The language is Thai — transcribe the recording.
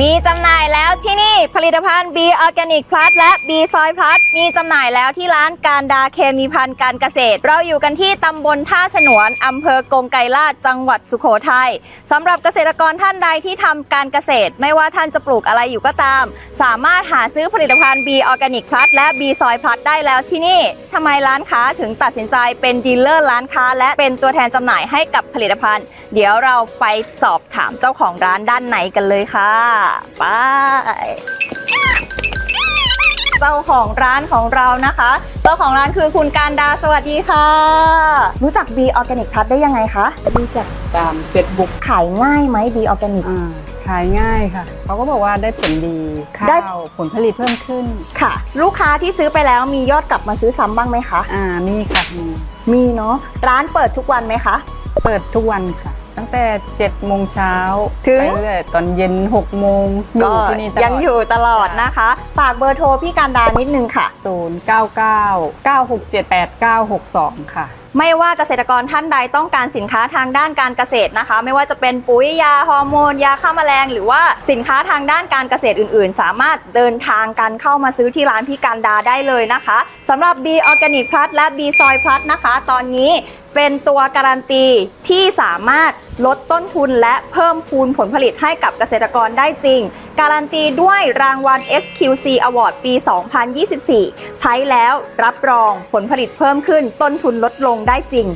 มีจำหน่ายแล้วที่นี่ผลิตภัณฑ์ B Organic Plus และ B Soy Plus มีจำหน่ายแล้วที่ร้านการดาเคมีพันธ์การเกษตร เราอยู่กันที่ตำบลท่าฉนวนอำเภอกงไกรลาดจังหวัดสุโขทัยสำหรับเกษตรกรท่านใดที่ทำการเกษตร ไม่ว่าท่านจะปลูกอะไรอยู่ก็ตาม สามารถหาซื้อผลิตภัณฑ์ B Organic Plus และ B Soy Plus ได้แล้วที่นี่ ทำไมร้านค้าถึงตัดสินใจเป็นดีลเลอร์ร้านค้า และเป็นตัวแทนจำหน่ายให้กับผลิตภัณฑ์ เดี๋ยวเราไปสอบถามเจ้าของร้านด้านไหนกันเลยค่ะไปเจ้าของร้านของเรานะคะ เจ้าของร้านคือคุณการดาสวัสดีค่ะ รู้จัก B Organic Plus ได้ยังไงคะ รู้จักตามเฟซบุ๊กขายง่ายไหม B Organic อ่า ขายง่ายค่ะ เขาก็บอกว่าได้ผลดีข้าได้วผลผลิตเพิ่มขึ้น ค่ะ ลูกค้าที่ซื้อไปแล้วมียอดกลับมาซื้อซ้ำบ้างไหมคะ อ่ามีค่ะมีมีเนาะร้านเปิดทุกวันไหมคะ เปิดทุกวันค่ะ ตั้งแต่7โมงเช้าถึง ไปเรื่อยตอนเย็น6โมงอยู่ที่นี่ตลอดยังอยู่ตลอดนะคะ ฝากเบอร์โทรพี่การดานิดนึงค่ะ ศูนย์เก้าเก้าเก้าหกเจ็ดแปดเก้าหกสองค่ะ ไม่ว่าเกษตรกรท่านใดต้องการสินค้าทางด้านการเกษตรนะคะ ไม่ว่าจะเป็นปุ๋ยยาฮอร์โมนยาฆ่าแมลง หรือว่าสินค้าทางด้านการเกษตรอื่น ๆ สามารถเดินทางกันเข้ามาซื้อที่ร้านพี่การดาได้เลยนะคะสำหรับ B Organic Plus และ B Soy Plus นะคะ ตอนนี้เป็นตัวการันตีที่สามารถ ลดต้นทุนและเพิ่มพูนผลผลิตให้กับเกษตรกรได้จริง การันตีด้วยรางวัล SQC Award ปี 2024 ใช้แล้วรับรองผลผลิตเพิ่มขึ้นต้นทุนลดลงได้จริง